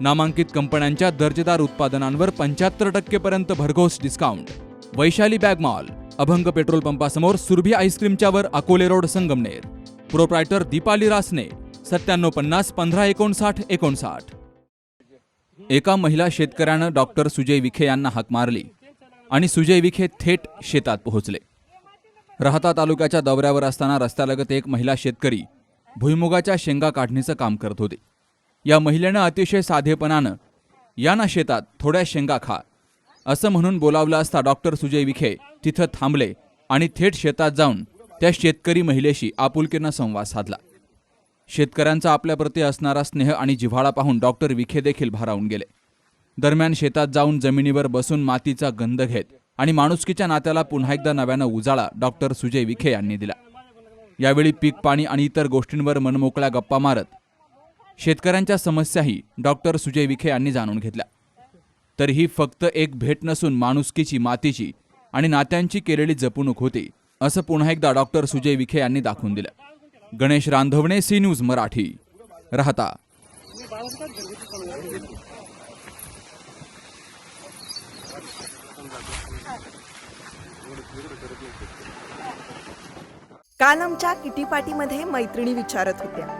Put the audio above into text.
नामांकित कंपन्यांच्या दर्जेदार उत्पादनांवर पंच्याहत्तर टक्केपर्यंत भरघोस discount Vaishali bag mall Abhang petrol पंपासमोर Surabhi आईस्क्रीमच्यावर अकोले रोड संगमनेर. प्रोप्रायटर दीपाली रासने सत्त्याण्णव पन्नास पंधरा एकोणसाठ एकोणसाठ. एका महिला शेतकऱ्यानं डॉक्टर सुजय विखे यांना हाक मारली आणि सुजय विखे थेट शेतात पोहोचले. राहता तालुक्याच्या दौऱ्यावर असताना रस्त्यालगत एक महिला शेतकरी भुईमुगाच्या शेंगा काढणीचं काम करत होती. या महिलेनं अतिशय साधेपणानं या ना शेतात थोड्या शेंगा खा असं म्हणून बोलावलं असता डॉक्टर सुजय विखे तिथं थांबले आणि थेट शेतात जाऊन त्या शेतकरी महिलेशी आपुलकीनं संवाद साधला. शेतकऱ्यांचा आपल्याप्रती असणारा स्नेह आणि जिव्हाळा पाहून डॉक्टर विखे देखील भारावून गेले. दरम्यान शेतात जाऊन जमिनीवर बसून मातीचा गंध घेत आणि माणुसकीच्या नात्याला पुन्हा एकदा नव्यानं उजाळा डॉक्टर सुजय विखे यांनी दिला. यावेळी पीक पाणी आणि इतर गोष्टींवर मनमोकळ्या गप्पा मारत शेतकऱ्यांच्या समस्याही डॉक्टर सुजय विखे यांनी जाणून घेतल्या. तर ही फक्त एक भेट नसून माणुसकीची मातीची आणि नात्यांची केलेली जपणूक होती असं पुन्हा एकदा डॉक्टर सुजय विखे यांनी दाखवून दिलं. Ganesh Randhavane C news Marathi. राहता. काल आमच्या किटीपाटीमध्ये मैत्रिणी विचारत होत्या.